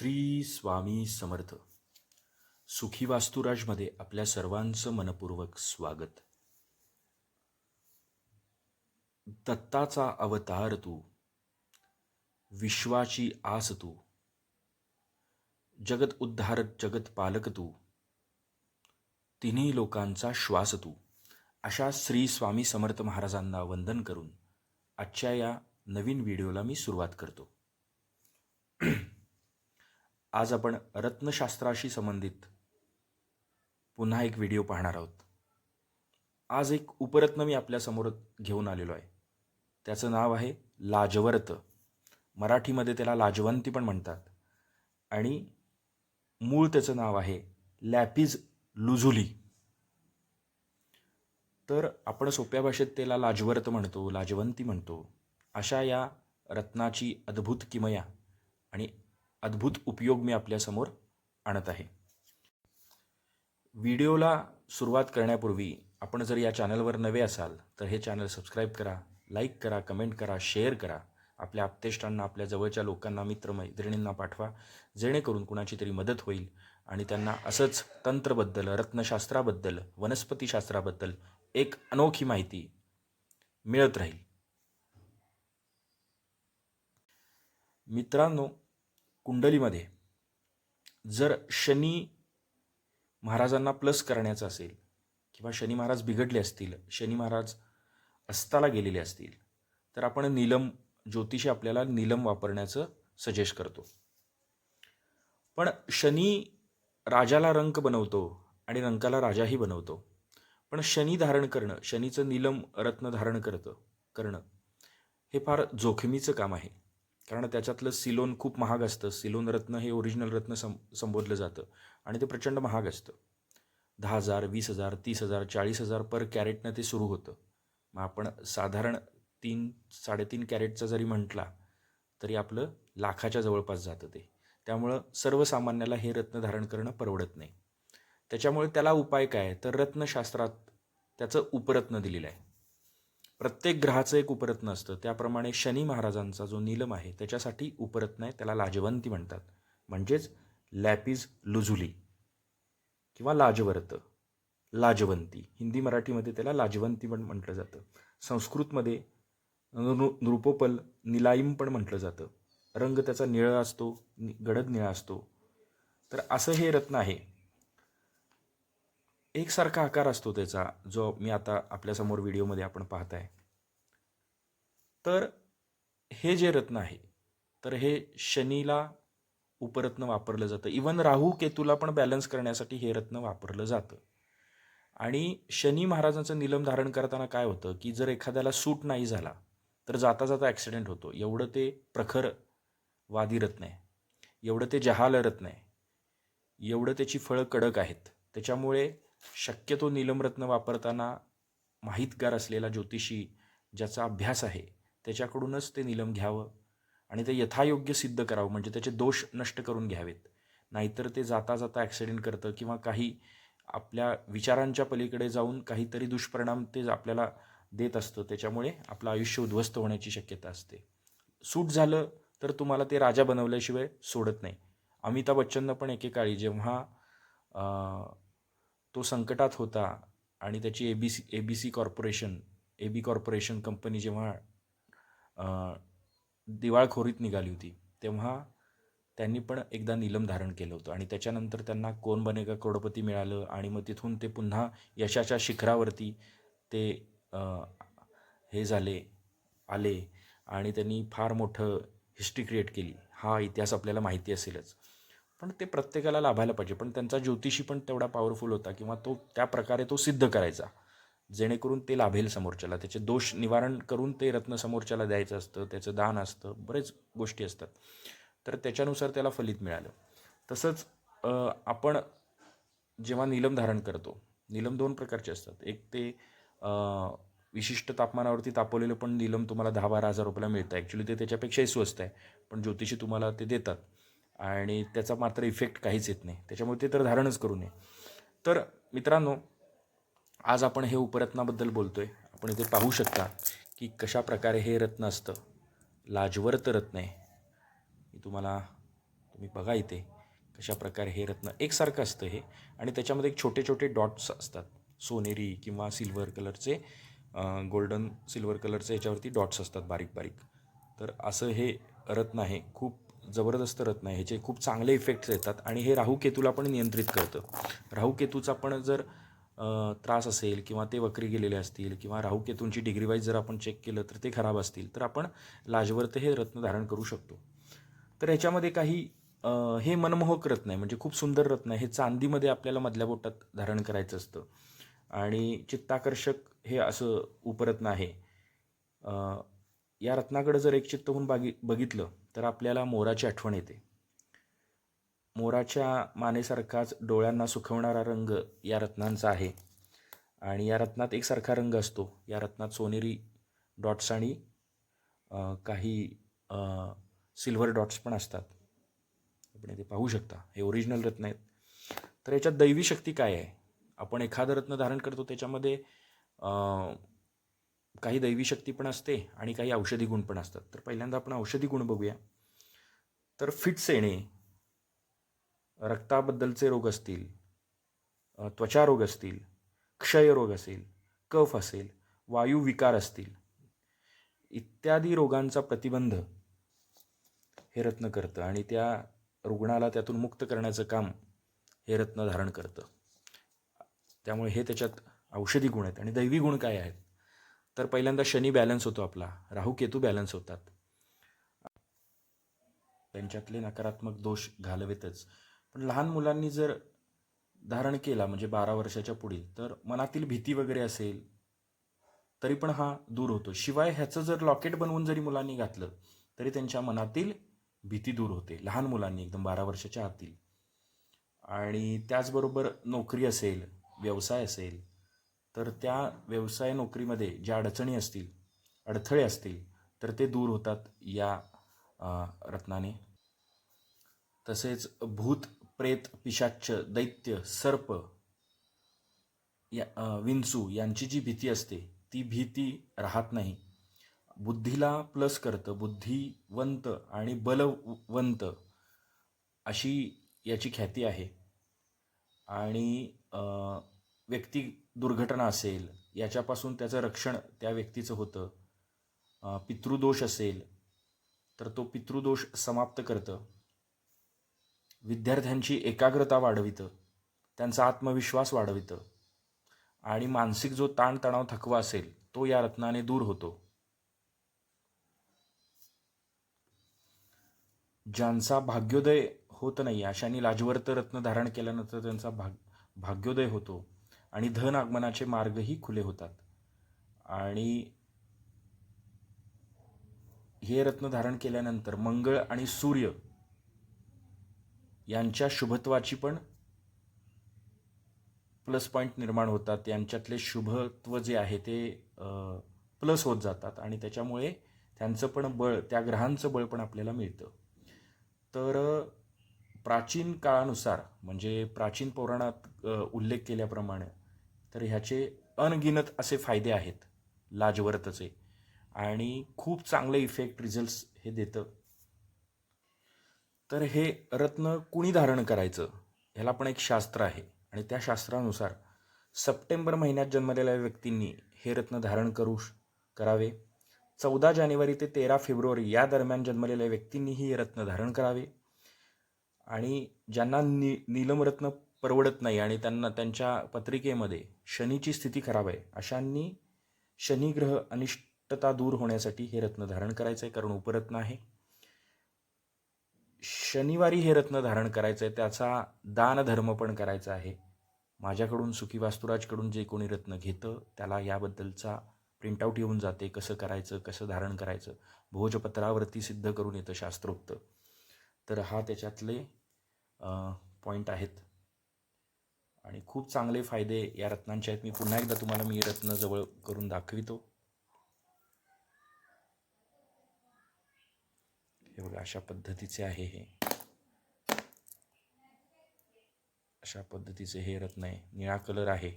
श्री स्वामी समर्थ. सुखी वास्तुराजमध्ये आपल्या सर्वांचं मनपूर्वक स्वागत. दत्ताचा अवतार तू विश्वाची आस तू जगत उद्धारक जगत पालक तू तिन्ही लोकांचा श्वास तू. अशा श्री स्वामी समर्थ महाराजांना वंदन करून आजच्या या नवीन व्हिडिओला मी सुरुवात करतो. आज आपण रत्नशास्त्राशी संबंधित पुन्हा एक व्हिडिओ पाहणार आहोत. आज एक उपरत्न मी आपल्यासमोर घेऊन आलेलो आहे. त्याचं नाव आहे लाजवर्त. मराठीमध्ये त्याला लाजवंती पण म्हणतात. आणि मूळ त्याचं नाव आहे लॅपिज लुझुली. तर आपण सोप्या भाषेत त्याला लाजवर्त म्हणतो लाजवंती म्हणतो. अशा या रत्नाची अद्भुत किमया आणि अद्भुत उपयोग मी आपल्यासमोर आणत आहे. व्हिडिओला सुरुवात करण्यापूर्वी आपण जर या चॅनलवर नवे असाल तर हे चॅनल सबस्क्राईब करा लाईक करा कमेंट करा शेअर करा. आपल्या आप्तेष्टांना आपल्या जवळच्या लोकांना मित्रमैत्रिणींना पाठवा जेणेकरून कुणाची तरी मदत होईल आणि त्यांना असंच तंत्रबद्दल रत्नशास्त्राबद्दल वनस्पतीशास्त्राबद्दल एक अनोखी माहिती मिळत राहील. मित्रांनो कुंडलीमध्ये. जर शनी महाराजांना प्लस करण्याचं असेल किंवा शनी महाराज बिघडले असतील शनी महाराज अस्ताला गेलेले असतील तर आपण नीलम ज्योतिषी आपल्याला नीलम वापरण्याचं सजेस्ट करतो. पण शनी राजाला रंक बनवतो आणि रंकाला राजाही बनवतो. पण शनी धारण करणं शनीचं नीलम रत्न धारण करतं करणं हे फार जोखमीचं काम आहे. कारण त्याच्यातलं सिलोन खूप महाग असतं. सिलोन रत्न हे ओरिजिनल रत्न सं संबोधलं जातं. आणि ते प्रचंड महाग असतं. दहा हजार वीस हजार तीस हजार चाळीस हजार पर कॅरेटनं ते सुरू होतं. मग आपण साधारण तीन साडेतीन कॅरेटचा जरी म्हटला तरी आपलं लाखाच्या जवळपास जातं ते. त्यामुळं सर्वसामान्याला हे रत्न धारण करणं परवडत नाही. त्याच्यामुळे त्याला उपाय काय? तर रत्नशास्त्रात त्याचं उपरत्न दिलेलं आहे. प्रत्येक ग्रहाचं एक उपरत्न असतं. त्याप्रमाणे शनी महाराजांचा जो नीलम आहे त्याच्यासाठी उपरत्न आहे त्याला लाजवंती म्हणतात. म्हणजेच लॅपिज लुझुली किंवा लाजवर्त. लाजवंती. हिंदी मराठीमध्ये त्याला लाजवंती पण म्हटलं जातं. संस्कृतमध्ये नृ नृपोपल निलाईम पण म्हटलं जातं. रंग त्याचा निळा असतो नि- गडद निळा असतो. तर असं हे रत्न आहे. एकसारखा आकार असतो त्याचा जो मी आता आपल्यासमोर व्हिडिओमध्ये आपण पाहत आहे तर हे जे रत्न आहे तर हे शनीला उपरत्न वापरलं जातं. इवन राहू केतूला पण बॅलन्स करण्यासाठी हे रत्न वापरलं जातं. आणि शनी महाराजांचं निलम धारण करताना काय होतं की जर एखाद्याला सूट नाही झाला तर जाता जाता ॲक्सिडेंट होतो. एवढं ते प्रखर वादी रत्न आहे. एवढं ते जहाल रत्न आहे. एवढं त्याची फळं कडक आहेत. त्याच्यामुळे शक्यतो नीलमरत्न वापरताना माहीतगार असलेला ज्योतिषी ज्याचा अभ्यास आहे त्याच्याकडूनच ते नीलम घ्यावं आणि ते यथायोग्य सिद्ध करावं म्हणजे त्याचे दोष नष्ट करून घ्यावेत. नाहीतर ते जाता जाता ॲक्सिडेंट करतं किंवा काही आपल्या विचारांच्या पलीकडे जाऊन काहीतरी दुष्परिणाम ते आपल्याला देत असतं. त्याच्यामुळे आपलं आयुष्य उद्ध्वस्त होण्याची शक्यता असते. सूट झालं तर तुम्हाला ते राजा बनवल्याशिवाय सोडत नाही. अमिताभ बच्चननं पण एकेकाळी जेव्हा तो संकटात होता आणि त्याची A B C A B C corporation A B corporation company जेव्हा दिवाळखोरीत निघाली होती तेव्हा त्यांनी पण एकदा नीलम धारण केलं होतं. आणि त्याच्यानंतर त्यांना कोण बनेगा करोडपती मिळालं आणि मग तिथून ते पुन्हा यशाच्या शिखरावरती ते हे झाले आले आणि त्यांनी फार मोठं हिस्ट्री क्रिएट केली. हा इतिहास आपल्याला माहिती असेलच. पण ते प्रत्येकाला लाभायला पाहिजे. पण त्यांचा ज्योतिषी पण तेवढा पॉवरफुल होता किंवा तो त्या प्रकारे तो सिद्ध करायचा. जेणेकरून ते लाभेल समोरच्याला. त्याचे दोष निवारण करून ते रत्न समोरच्याला द्यायचं असतं त्याचं दान असतं बरेच गोष्टी असतात. तर त्याच्यानुसार त्याला फलित मिळालं. तसंच आपण जेव्हा नीलम धारण करतो नीलम दोन प्रकारचे असतात. एक ते विशिष्ट तापमानावरती तापवलेलं पण नीलम तुम्हाला दहा बारा हजार रुपयाला मिळतं. ॲक्च्युली ते त्याच्यापेक्षाही स्वस्त आहे. पण ज्योतिषी तुम्हाला ते देतात. आणि त्याचा मात्र इफेक्ट काहीच येत नाही. त्याच्यामुळे ते तर धारणच करू नये. तर मित्रांनो आज आपण हे उपरत्नाबद्दल बोलतो आहे आपण इथे पाहू शकता की कशा प्रकारे हे रत्न असतं. लाजवर्त रत्न आहे. मी तुम्हाला तुम्ही बघा इथे कशा प्रकारे हे रत्न एकसारखं असतं हे. आणि त्याच्यामध्ये एक छोटे छोटे डॉट्स असतात. सोनेरी किंवा सिल्वर कलरचे गोल्डन सिल्वर कलरचे याच्यावरती डॉट्स असतात बारीक बारीक. तर असं हे रत्न आहे. खूप जबरदस्त रत्न आहे. ह्याचे खूप चांगले इफेक्ट्स येतात आणि हे राहू केतूला पण नियंत्रित करतं. राहू केतूचा पण जर त्रास असेल किंवा ते वक्री गेलेले असतील किंवा राहू केतूंची डिग्री वाईज जर आपण चेक केलं तर ते खराब असतील तर आपण लाजवर्त हे रत्न धारण करू शकतो. तर ह्याच्यामध्ये काही हे मनमोहक रत्न आहे. म्हणजे खूप सुंदर रत्न आहे. हे चांदीमध्ये आपल्याला मधल्या बोटात धारण करायचं असतं. आणि चित्ताकर्षक हे असं उपरत्न आहे. या रत्नाकडं जर एक चित्त होऊन बागी बघितलं तर आपल्याला मोराची आठवण येते. मोराच्या मानेसारखाच डोळ्यांना सुखवणारा रंग या रत्नांचा आहे. आणि या रत्नात एकसारखा रंग असतो. या रत्नात सोनेरी डॉट्स आणि काही सिल्वर डॉट्स पण असतात. आपण इथे पाहू शकता. हे ओरिजिनल रत्न आहेत. तर याच्यात दैवी शक्ती काय आहे? आपण एखादं रत्न धारण करतो त्याच्यामध्ये काही दैवी शक्ती पण असते आणि काही औषधी गुण पण असतात. तर पहिल्यांदा आपण औषधी गुण बघूया. तर फिट्स येणे रक्ताबद्दलचे रोग असतील त्वचा रोग असतील क्षयरोग असेल कफ असेल वायुविकार असतील इत्यादी रोगांचा प्रतिबंध हे रत्न करतं आणि त्या रुग्णाला त्यातून मुक्त करण्याचं काम हे रत्न धारण करतं. त्यामुळे हे त्याच्यात औषधी गुण आहेत आणि दैवी गुण काय आहेत? तर पहिल्यांदा शनी बॅलन्स होतो आपला. राहू केतू बॅलन्स होतात. त्यांच्यातले नकारात्मक दोष घालवेतच. पण लहान मुलांनी जर धारण केला म्हणजे बारा वर्षाच्या पुढील तर मनातील भीती वगैरे असेल तरी पण हा दूर होतो. शिवाय ह्याचं जर लॉकेट बनवून जरी मुलांनी घातलं तरी त्यांच्या मनातील भीती दूर होते. लहान मुलांनी एकदम बारा वर्षाच्या आतील. आणि त्याचबरोबर नोकरी असेल व्यवसाय असेल तर त्या व्यवसाय नोकरीमध्ये ज्या अडचणी असतील अडथळे असतील तर ते दूर होतात या रत्नाने. तसेच भूत प्रेत पिशाच्च दैत्य सर्प या विंचू यांची जी भीती असते ती भीती राहत नाही. बुद्धीला प्लस करतं बुद्धिवंत आणि बलवंत अशी याची ख्याती आहे. आणि व्यक्ती दुर्घटना असेल याच्यापासून त्याचं रक्षण त्या व्यक्तीचं होतं. पितृदोष असेल तर तो पितृदोष समाप्त करतं. विद्यार्थ्यांची एकाग्रता वाढवितं. त्यांचा आत्मविश्वास वाढवितं. आणि मानसिक जो ताणतणाव थकवा असेल तो या रत्नाने दूर होतो. ज्यांचा भाग्योदय होत नाही अशांनी लाजवर्त रत्न धारण केल्यानंतर त्यांचा भाग भाग्योदय होतो. आणि धन आगमनाचे मार्गही खुले होतात. आणि हे रत्न धारण केल्यानंतर मंगळ आणि सूर्य यांच्या शुभत्वाची पण प्लस पॉईंट निर्माण होतात. यांच्यातले शुभत्व जे आहे ते प्लस होत जातात आणि त्याच्यामुळे त्यांचं पण बळ त्या ग्रहांचं बळ पण आपल्याला मिळतं. तर प्राचीन काळानुसार म्हणजे प्राचीन पौराणात उल्लेख केल्याप्रमाणे तर ह्याचे अनगिनत असे फायदे आहेत लाजवर्तचे. आणि खूप चांगले इफेक्ट रिझल्ट्स हे देतं. तर हे रत्न कुणी धारण करायचं? ह्याला पण एक शास्त्र आहे. आणि त्या शास्त्रानुसार सप्टेंबर महिन्यात जन्मलेल्या व्यक्तींनी हे रत्न धारण करू श- करावे. चौदा जानेवारी ते तेरा फेब्रुवारी या दरम्यान जन्मलेल्या व्यक्तींनीही हे रत्न धारण करावे. आणि ज्यांना नि नीलमरत्न परवडत नाही आणि त्यांना त्यांच्या पत्रिकेमध्ये शनीची स्थिती खराब आहे अशांनी शनिग्रह अनिष्टता दूर होण्यासाठी हे रत्न धारण करायचं आहे कारण उपरत्न आहे. शनिवारी हे रत्न धारण करायचं आहे त्याचा दानधर्म पण करायचा आहे. माझ्याकडून सुखी वास्तुराजकडून जे कोणी रत्न घेतं त्याला याबद्दलचा प्रिंटआउट येऊन जाते कसं करायचं कसं धारण करायचं. भोजपत्रावरती सिद्ध करून येतं शास्त्रोक्त. तर हा त्याच्यातले पॉईंट आहेत. आणि खूप चांगले फायदे या रत्नांचे आहेत. मी पुन्हा एकदा तुम्हाला मी रत्न जवळ करून दाखवितो. हे बघा अशा पद्धतीचे आहे हे. अशा पद्धतीचे हे रत्न आहे. निळा कलर आहे.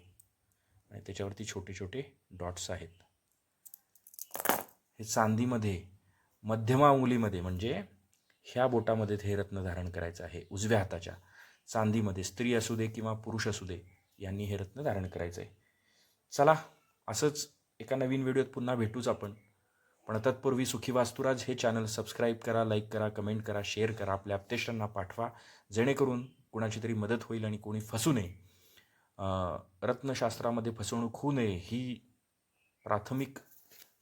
आणि त्याच्यावरती छोटे छोटे डॉट्स आहेत. हे चांदीमध्ये मध्यमा अंगुलीमध्ये म्हणजे ह्या बोटामध्ये हे रत्न धारण करायचं आहे. उजव्या हाताच्या. चांदीमध्ये स्त्री असू दे किंवा पुरुष असू दे यांनी हे रत्न धारण करायचं आहे चला असंच एका नवीन व्हिडिओत पुन्हा भेटूच आपण. पण तत्पूर्वी सुखी वास्तुराज हे चॅनल सबस्क्राईब करा लाईक करा कमेंट करा शेअर करा आपल्या अपतेष्टांना पाठवा. जेणेकरून कुणाची तरी मदत होईल आणि कोणी फसू नये. रत्नशास्त्रामध्ये फसवणूक होऊ नये ही प्राथमिक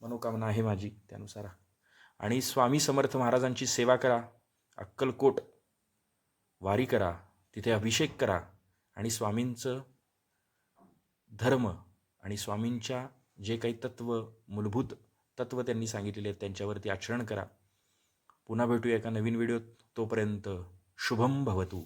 मनोकामना आहे माझी त्यानुसार. आणि स्वामी समर्थ महाराजांची सेवा करा अक्कलकोट वारी करा तिथे अभिषेक करा आणि स्वामींचं धर्म आणि स्वामींच्या जे काही तत्व मूलभूत तत्व त्यांनी सांगितलेले आहेत त्यांच्यावरती आचरण करा. पुन्हा भेटूया एका नवीन व्हिडिओत. तोपर्यंत शुभम भवतू.